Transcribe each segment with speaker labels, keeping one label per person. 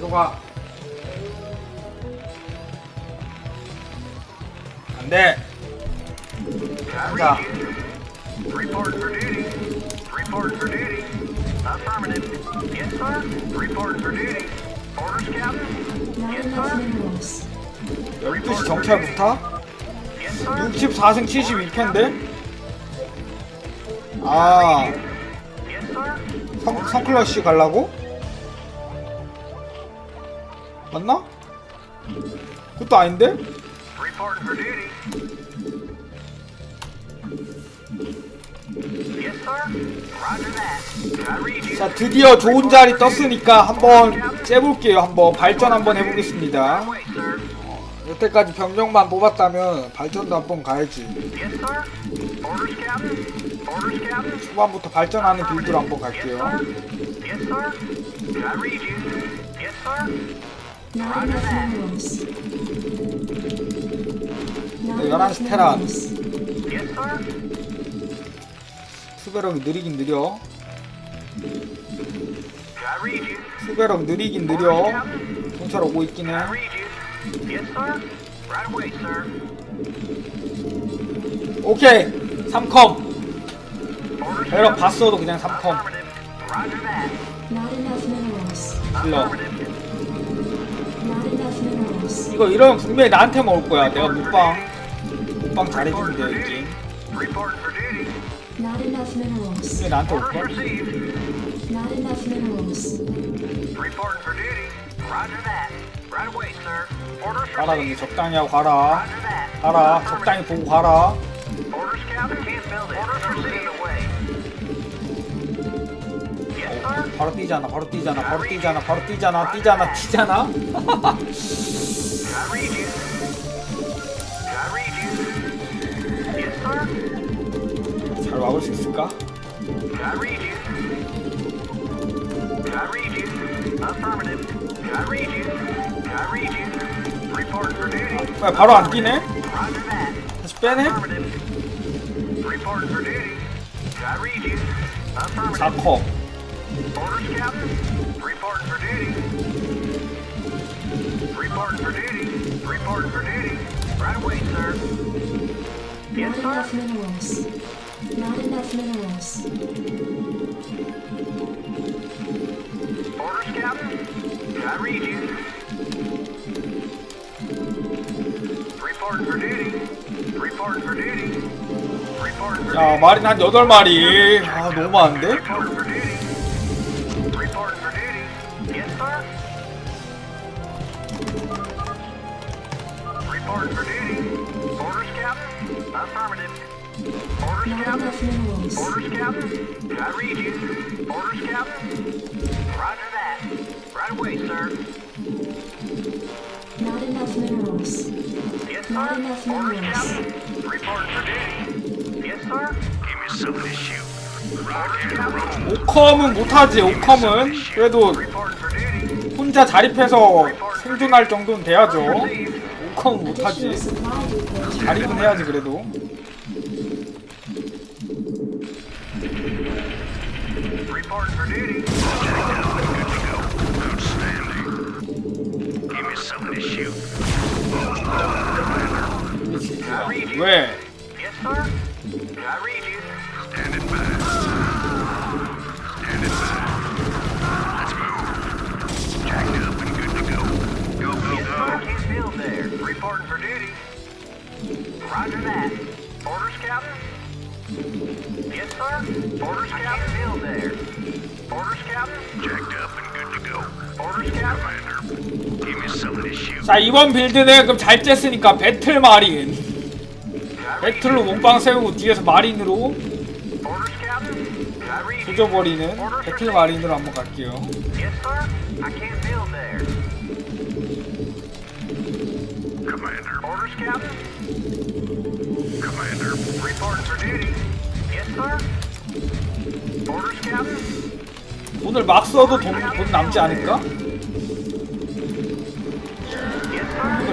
Speaker 1: 들어가. 안 돼. 가자.
Speaker 2: Report for duty. Report for duty. Affirmative. Yes, sir. Report for duty. Orders, Captain.
Speaker 3: Not
Speaker 2: Yes,
Speaker 3: enough
Speaker 2: sir.
Speaker 3: minerals.
Speaker 1: 12시 정찰 부타?
Speaker 2: Yes, sir.
Speaker 1: 64승 72패인데? 아. 성, 성클러시 갈라고? 맞나? 그것도 아닌데? 자, 드디어 좋은 자리 떴으니까 한번 째볼게요. 한번 발전 한번 해보겠습니다. 여태까지 병력만 뽑았다면 발전도 한번 가야지. 초반부터 발전하는 빌드로 한번 갈게요.
Speaker 2: Sir. Yes, sir. I read you. Yes, sir.
Speaker 3: Not enough minerals. Not
Speaker 1: 네,
Speaker 3: enough
Speaker 1: 11시 테란. 수배력이 느리긴 느려. 수배력 느리긴 느려. 경찰 오고 있긴 해. 오케이! 3컴!
Speaker 2: Orders,
Speaker 1: 배럭. 봤어도 그냥 3컴.
Speaker 2: Affirmative. Roger that.
Speaker 3: Not enough minerals.
Speaker 1: 질러. 이거 이러면 분명히 나한테 먹을 거야. 내가 묵방. 묵방 잘해주면 돼, 이제. 분명히 나한테 올 거야. 가라, 근데. 적당히 하고 가라. 가라. 적당히 보고 가라. 바로 뛰잖아, 바로 뛰잖아, 바로 뛰잖아, 바로 뛰잖아, 뛰잖아, 뛰잖아. 잘 막을 수 있을까? 왜 바로 안 뛰네? 다시 빼네?
Speaker 2: Affirmative. Report for duty. I read you. Affirmative.
Speaker 1: 4컵.
Speaker 2: Orders, Captain. Report for duty. Report for duty. Report for duty. Right away, sir. Yes,
Speaker 3: Not enough
Speaker 2: sir.
Speaker 3: minerals. Not enough minerals.
Speaker 2: Orders, Captain. I read you. Report for duty. Report for duty. Report for
Speaker 1: 야,
Speaker 2: duty.
Speaker 1: 말이 한 8마리. 아, 너무 많은데?
Speaker 2: Report for duty. Orders, Captain. Affirmative. Orders,
Speaker 3: Not
Speaker 2: Captain.
Speaker 3: enough minerals.
Speaker 2: Orders, Captain. I read you. Orders, Captain. Roger that. Right away, sir.
Speaker 3: Not enough minerals.
Speaker 2: Yes,
Speaker 3: Not
Speaker 2: sir.
Speaker 3: enough
Speaker 2: Orders,
Speaker 3: minerals.
Speaker 2: Captain. Report for duty. Yes, sir. Give me something to shoot. Orders, Captain.
Speaker 1: 5컴은 못하지, 5컴은. 그래도. 혼자 자립해서 생존할 정도는 돼야죠.
Speaker 2: Received.
Speaker 1: 5컴은
Speaker 3: Additional
Speaker 1: 못하지. 자립은 해야지, 그래도.
Speaker 2: Report
Speaker 1: 자, 이번 빌드는 그럼 잘 쬐으니까 배틀 마린. 배틀로 몸빵 세우고 뒤에서 마린으로. 조져버리는 배틀 마린으로 한번 갈게요. 오늘 막 써도 돈, 돈 남지 않을까?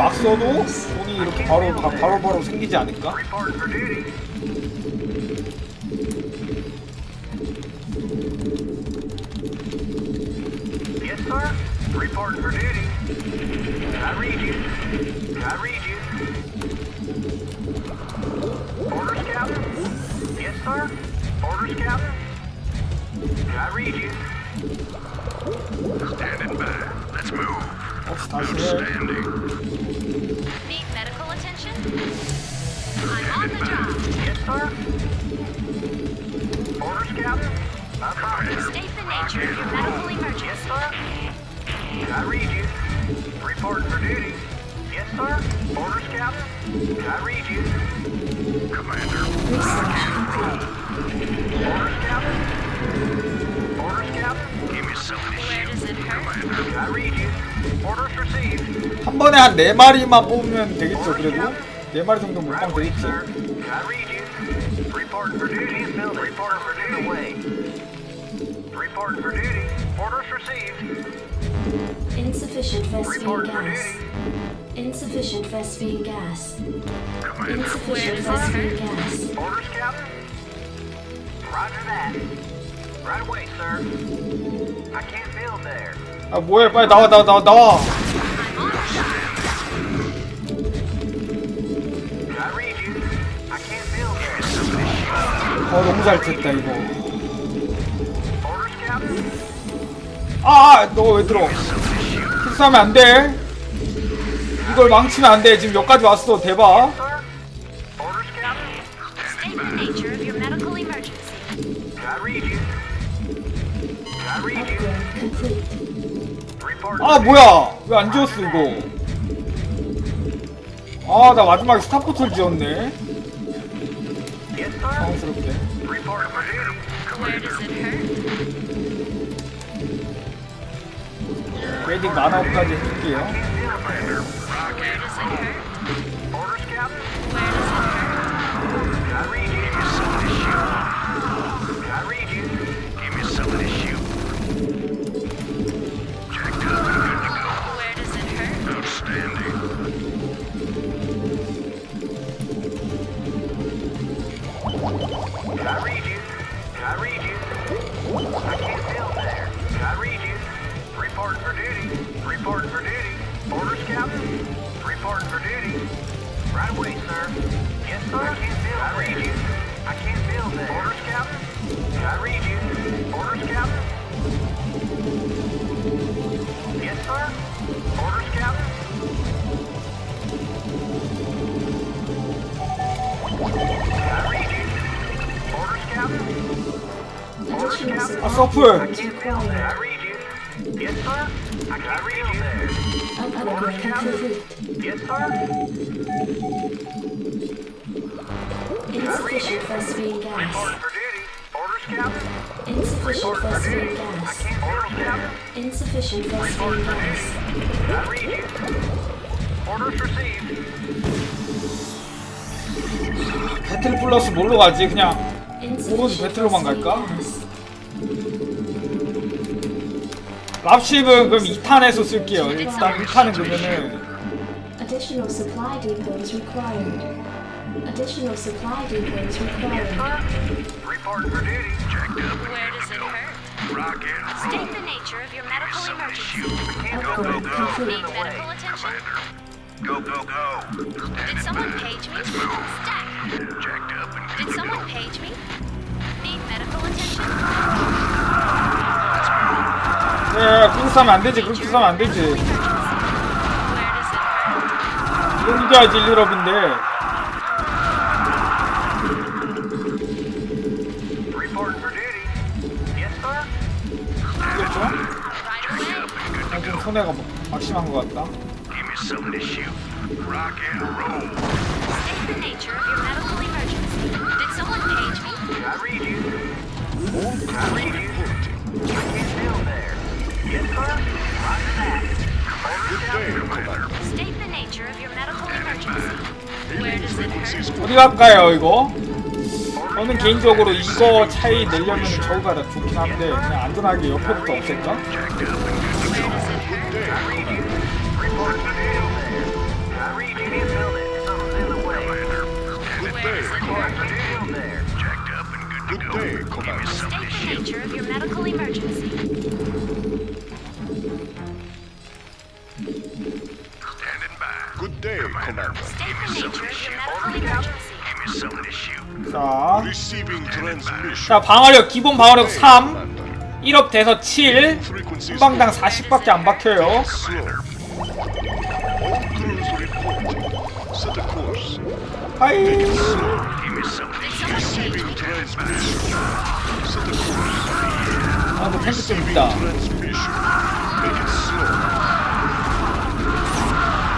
Speaker 1: 막 써도 돈이 이렇게 바로 바, 바로 바로 생기지 않을까?
Speaker 2: Reporting for duty. Yes, sir. Reporting for duty. I read you. I read you. Orders, Captain? Yes, sir. Orders, Captain? I read you.
Speaker 4: Standing by. Let's move.
Speaker 1: 혹
Speaker 5: attention? I'm on the job.
Speaker 2: Yes, sir. Orders, Captain? Affirmative.
Speaker 5: State the nature of your medical
Speaker 2: Yes, sir. I read you. Reporting for duty. Yes, sir. Orders, Captain? I read you.
Speaker 4: Commander.
Speaker 3: Research complete.
Speaker 2: Orders, Captain? Orders, Captain?
Speaker 4: Give me something to
Speaker 5: Where
Speaker 4: shoot.
Speaker 5: does it hurt?
Speaker 2: I read you. Orders received.
Speaker 1: 한 번에 한네 마리만 뽑으면 되겠죠 그래도 네 마리 정도
Speaker 2: Right
Speaker 1: 못하면
Speaker 2: away,
Speaker 1: 되겠지.
Speaker 3: Insufficient Vespine gas. Insufficient Vespine gas. Insufficient Vespine gas.
Speaker 2: Orders, Captain? Roger that. Right away, sir. I can't build there.
Speaker 1: 아 뭐해? 빨리 나와 나와 나와 나와. 어 너무 잘 됐다 이거? 아너 왜 들어? 실수하면 안돼. 이걸 망치면 안돼. 지금 여기까지 왔어. 대박 아 뭐야 왜 안 지웠어 이거 아 나 마지막에 스타포트를
Speaker 2: sir.
Speaker 1: 당황스럽게? 웨딩 만화까지 해줄게요
Speaker 3: Insufficient gas. Insufficient gas. Insufficient gas.
Speaker 2: received.
Speaker 1: 배틀 플러스 뭘로 가지 그냥
Speaker 3: Insufficient
Speaker 1: 배틀로만 갈까? 랍십은 그럼 2탄에서 쓸게요 일단 1탄은 그러면은
Speaker 3: Additional supply depots required. Additional supply depots required.
Speaker 2: sir. Reporting for duty.
Speaker 4: Jacked up
Speaker 5: Where does it
Speaker 4: go.
Speaker 5: hurt?
Speaker 4: Rock and roll.
Speaker 5: State the nature of your medical emergency.
Speaker 4: Go, go, go.
Speaker 5: Need medical attention?
Speaker 4: Go, go, go.
Speaker 5: Did someone page me?
Speaker 4: Let's move.
Speaker 5: Stack.
Speaker 4: Jacked up and
Speaker 5: Did
Speaker 4: good go.
Speaker 5: someone page me? Need medical attention?
Speaker 1: 예 그렇게 싸면 안 되지 그렇게 싸면 안 되지? 이건 이겨야지 1, 1업인데
Speaker 2: Reporting for duty. Yes, sir.
Speaker 1: 이겼죠? 아, 좀 손해가 뭐- 막심한 것 같다?
Speaker 2: I read you. I read you. I can't there. Yes, sir. Roger that. Orders, Captain.
Speaker 4: Commander.
Speaker 5: State the nature of your medical emergency. Where does it hurt?
Speaker 1: 어디 갈까요 이거? 저는 개인적으로 이거 차이 내려면 저거가 더 좋긴 한데 그냥 안전하게 옆에부터 없앨까?
Speaker 5: State the nature of your medical emergency.
Speaker 1: 자. 자 방어력 기본 방어력 3
Speaker 4: Commander.
Speaker 1: 1업 돼서 7
Speaker 4: Frequencies
Speaker 1: 한방당 40밖에 안 박혀요. 하이. 아 근데 탱크 좀 있다.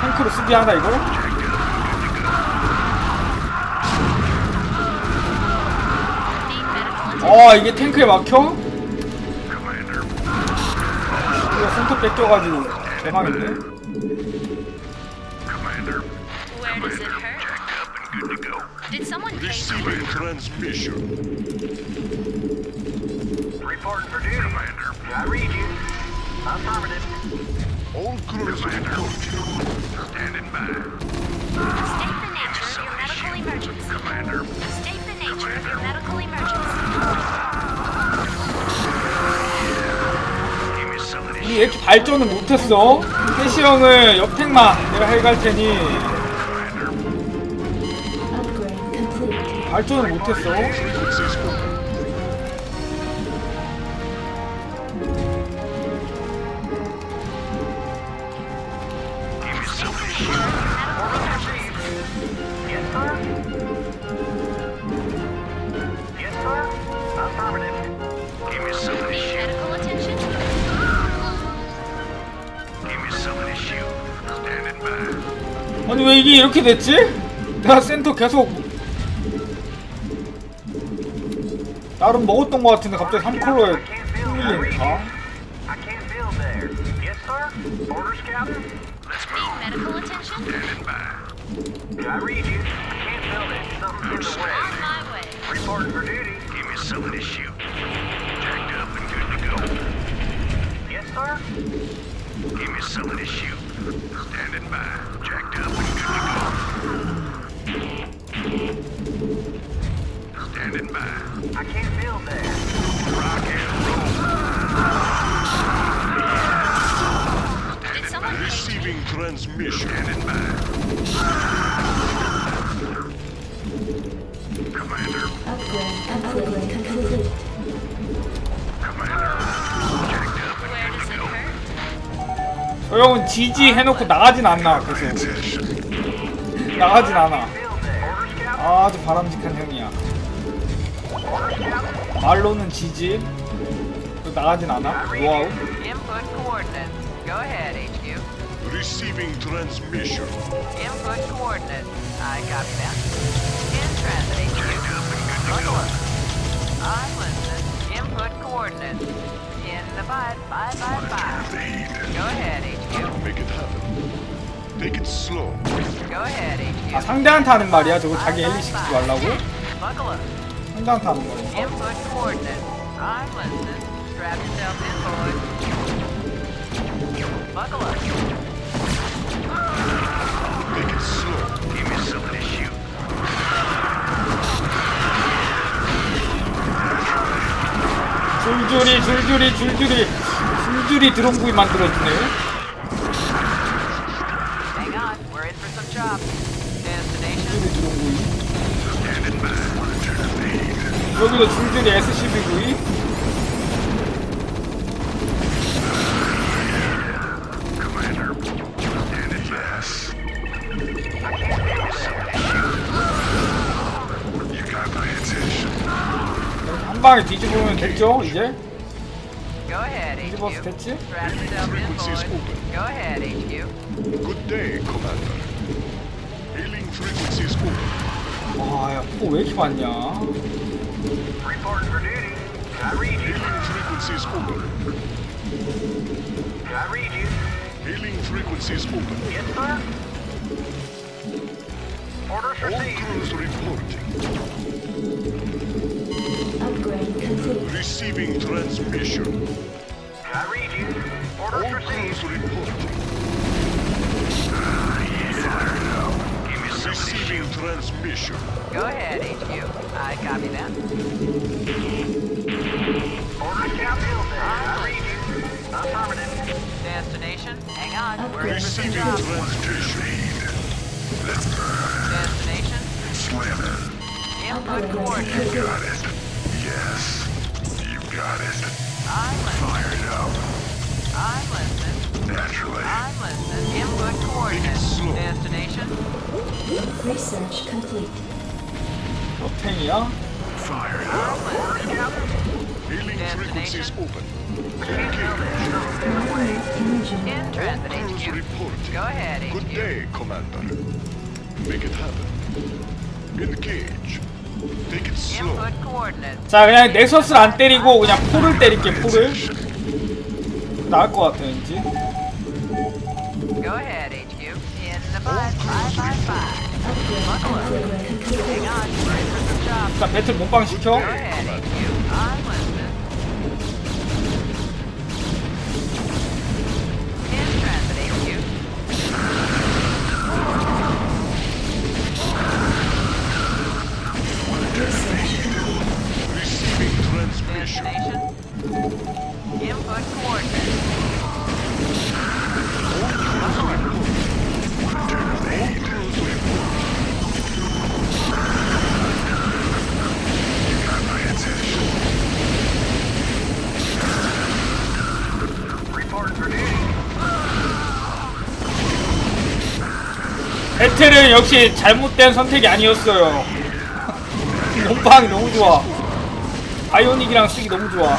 Speaker 1: 탱크로 수비하나 이거? 어 이게 탱크에 막혀? 이거 손톱 뺏겨가지고 대박인데
Speaker 4: Commander.
Speaker 5: Where does it hurt?
Speaker 4: Jacked up and good to go.
Speaker 5: Did someone pay someone?
Speaker 4: Receiving transmission.
Speaker 2: Reporting for duty.
Speaker 4: Commander.
Speaker 2: I read you. Affirmative.
Speaker 4: All crews report. Standing by.
Speaker 5: State the nature of your medical emergency.
Speaker 4: Commander.
Speaker 5: State
Speaker 1: 우리 왜 이렇게 발전을 못했어? 태시 형을 옆택만 내가 해갈 테니. 발전을 못했어 아니 왜 이게 이렇게 됐지? 내가 센터 계속 나름 먹었던 것 같은데 갑자기 3컬러에
Speaker 2: I can't build. I read you.
Speaker 1: 뚫리니까
Speaker 2: I can't build there. Yes, sir. Order scouting.
Speaker 4: Let's
Speaker 5: Need
Speaker 4: move.
Speaker 5: medical attention?
Speaker 4: Standing by.
Speaker 2: I read you. I can't build it. Something's in the way.
Speaker 5: On my way.
Speaker 2: Reporting for duty.
Speaker 4: Give me something to shoot. Jacked up and good to go.
Speaker 2: Yes, sir.
Speaker 4: Give me something to shoot. Standing by. Jacked up and good to go. Standing by.
Speaker 2: I can't build there.
Speaker 4: Rock and roll.
Speaker 5: Did someone pay
Speaker 4: Receiving transmission. Standing by. Commander.
Speaker 3: Upgrade. Upgrade
Speaker 1: 형은 지지 해놓고 나가진 않나 계속. 나가진 않아. 아주 바람직한 형이야. 말로는 지지 또 나가진 않아 노하우.
Speaker 4: Receiving transmission.
Speaker 6: Input coordinates. I copy that. In transit, HQ. Up. I'm listening. Input coordinates. In the five, five, five, five.
Speaker 4: The heat.
Speaker 6: Go ahead, HQ.
Speaker 4: Make it happen. Take it slow.
Speaker 6: Go ahead, HQ.
Speaker 1: 아 상대한테 하는 말이야 저거 자기 엘리 시키지. 말라고?
Speaker 6: Buckle up.
Speaker 1: 상대한테 하는 거야
Speaker 6: Input coordinates. I'm listening. Strap yourself in, boys. Buckle up.
Speaker 4: Make it slow. Give me something to shoot.
Speaker 1: 줄줄이 줄줄이 줄줄이 줄줄이 드론구이 만들어주네
Speaker 6: Hang on. We're in for some chops. Destination.
Speaker 1: 줄줄이 드론구이. 여기도 줄줄이 SCV 구이 한 방에 뒤집으면 됐죠 이제?
Speaker 6: Go ahead,
Speaker 1: 뒤집어서
Speaker 6: HQ.
Speaker 1: 됐지?
Speaker 6: Strap yourself in, boys. Go ahead, HQ.
Speaker 4: Good day, Commander. Hailing frequencies open.
Speaker 1: 와야 포 왜 이렇게 많냐
Speaker 2: Reporting for duty. I read you.
Speaker 4: Hailing frequencies open.
Speaker 2: I read you.
Speaker 4: Hailing frequencies open.
Speaker 2: Yes, sir. Orders
Speaker 4: All
Speaker 2: received.
Speaker 4: crews reporting.
Speaker 3: Upgrade complete.
Speaker 4: Receiving transmission.
Speaker 2: I read you.
Speaker 4: All
Speaker 2: Orders
Speaker 4: crews
Speaker 2: received.
Speaker 4: reporting. Give me Receiving transmission.
Speaker 6: Go ahead, HQ. I copy that.
Speaker 2: Orders scout build there. I read you. Affirmative.
Speaker 6: Destination. Hang on. We're in for some
Speaker 4: Receiving
Speaker 6: chops.
Speaker 4: transmission.
Speaker 6: Destination?
Speaker 4: Slam it.
Speaker 6: Input
Speaker 3: Upgrade
Speaker 6: coordinates.
Speaker 3: complete.
Speaker 4: Got it. got it.
Speaker 6: I'm listening.
Speaker 4: Fired up.
Speaker 6: I'm.
Speaker 4: Naturally.
Speaker 6: I'm listening. Input coordinates. Destination.
Speaker 3: Research complete.
Speaker 1: Okay, yeah.
Speaker 4: Fired up. Out. Healing
Speaker 6: frequencies
Speaker 4: open.
Speaker 3: Communication.
Speaker 6: In transit,
Speaker 4: Report.
Speaker 6: Go ahead, Good
Speaker 4: day, Commander. Make it happen. Engage.
Speaker 1: 자 그냥 넥서스를 안 때리고 그냥 포를 때릴게 포를 나을 것 같아 왠지. 자 배틀 몸빵 시켜 배틀은 역시 잘못된 선택이 아니었어요 몸빵이 너무 좋아 아이오닉이랑 쓰기 너무 좋아.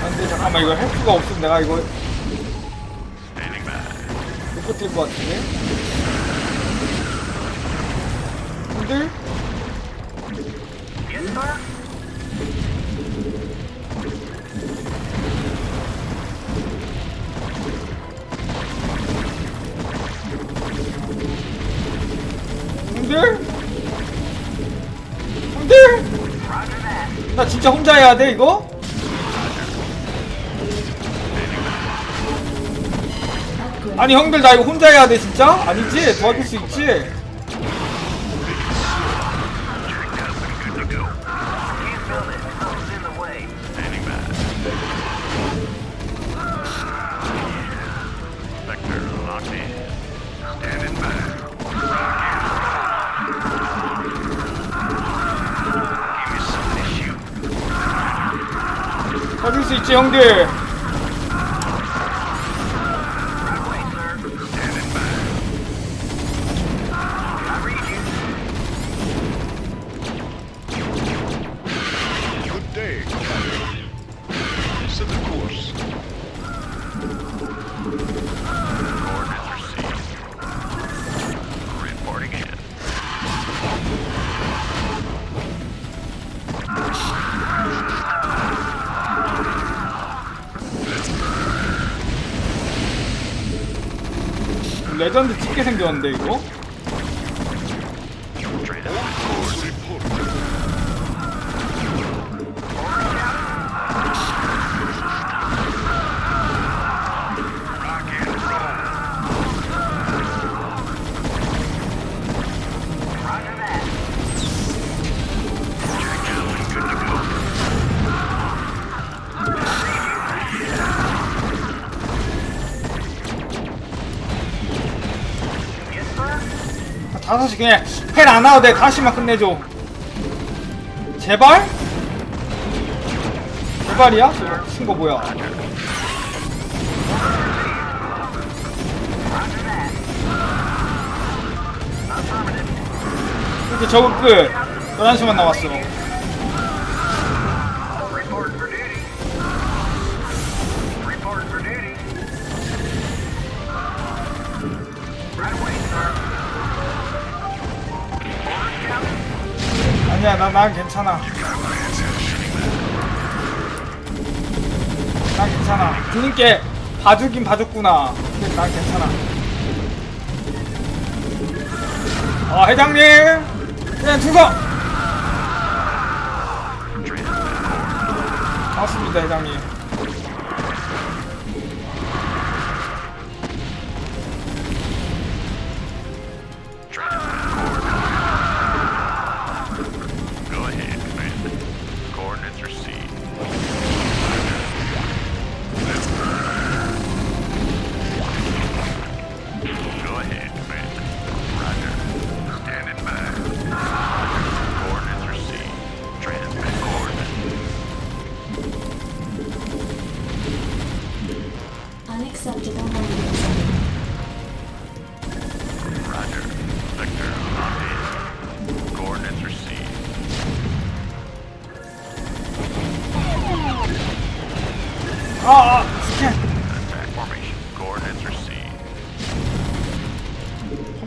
Speaker 1: 아, 근데 잠깐만 이거 할 수가 없으면 내가 이거. 못 버틸 것 같은데 근데 진짜 혼자 해야 돼 이거? 아니 형들 나 이거 혼자 해야 돼 진짜? 아니지? 도와줄 수 있지? 형들 레전드 찍게 생겼는데 이거? 다섯 시 그냥 헬 안 와도 돼 다시만 끝내줘 제발? 제발이야? 저거 친거 뭐야. 이렇게 저거 끝 11시만 남았어 아니야 나, 난 괜찮아. 난 괜찮아. 드님께 봐주긴 봐줬구나. 근데 난 괜찮아. 아 회장님! 그냥 죽어! 맞습니다 회장님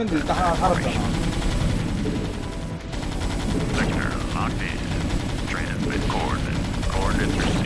Speaker 1: 화면도 일단 하나 살았잖아
Speaker 4: Victor, locked in. Transmit coordinates. Coordinates received.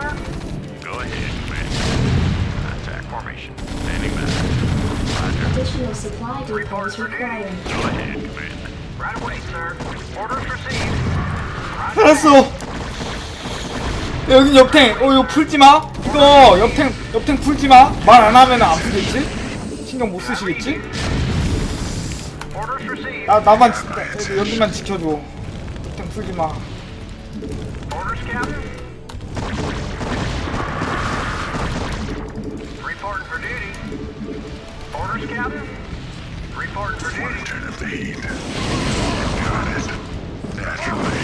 Speaker 2: Sir.
Speaker 4: Go ahead, Commander. Attack formation. Standing by. Roger.
Speaker 3: Additional supply depots required.
Speaker 4: Go ahead, Commander.
Speaker 2: Right away, sir. Orders received.
Speaker 1: 살았어 여기 옆탱 어 이거 풀지 마 이거 옆탱 옆탱 풀지 마 말 안 하면 안 풀겠지? 신경 못 쓰시겠지?
Speaker 2: Orders received.
Speaker 1: 나 나만 지- 나- 여기만 지켜줘 옆탱 풀지 마
Speaker 2: Orders, Captain. Reporting for duty. Orders, Captain. Reporting for duty.
Speaker 4: Turn up the heat. Got it. Naturally.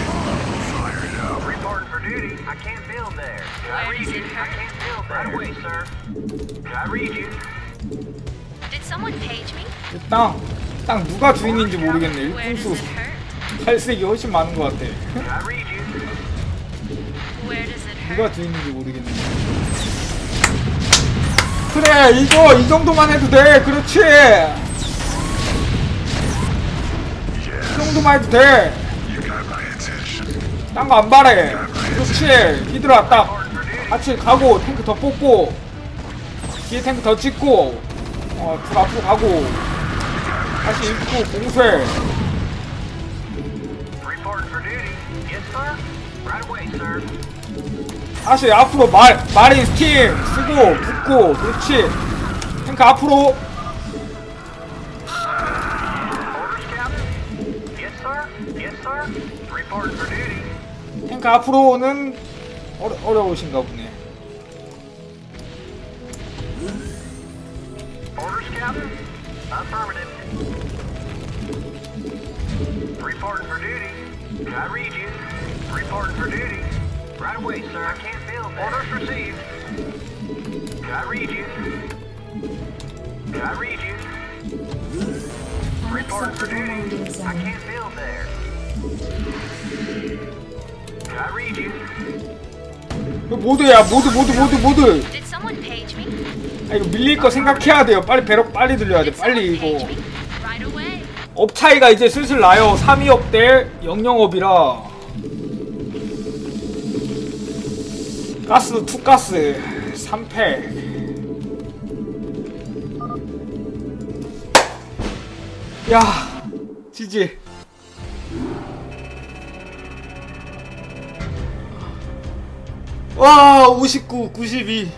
Speaker 4: Fire it up.
Speaker 2: Reporting for duty. I can't build there. Can I read you? I can't build there. Right away, sir. Can I read you?
Speaker 5: Did someone page me?
Speaker 1: 땅, 땅 누가 주인인지 모르겠네
Speaker 5: hurt?
Speaker 1: 탈색이 훨씬 많은 것 같아? 누가 주인인지 모르겠네 그래 이거 이 정도만 해도 돼. 그렇지. 이 정도만 해도 돼.
Speaker 4: You got my attention.
Speaker 1: 딴거 안 바래. 그렇지. 히드라 딱. 같이 가고 탱크 더 뽑고 뒤에 탱크 더 찍고 어둘 앞으로 가고 다시 입구
Speaker 2: sir. Right away, sir.
Speaker 1: 다시 앞으로 말, 마린 스팀 쓰고 붙고 그렇지 탱크 앞으로. 탱크 앞으로는 어려, 어려우신가 보네.
Speaker 2: Reporting for duty. I read you? Reporting for duty. Right away, sir. I can't build there. Orders received. Can I read you? Can I read you? Reporting for
Speaker 3: Unacceptable
Speaker 2: duty. I can't build there. Can I read you?
Speaker 1: 이거 모드야 모드 모드 모드 모드
Speaker 5: Did someone page me?
Speaker 1: 아 이거 밀릴 거 생각해야 돼요 빨리 배럭 빨리 들려야 돼
Speaker 5: Did
Speaker 1: 빨리
Speaker 5: someone
Speaker 1: 이거
Speaker 5: page me? Right away.
Speaker 1: 업 차이가 이제 슬슬 나요 3위업 대 00업이라 가스 투가스. 3패 야 지지. 와 59, 92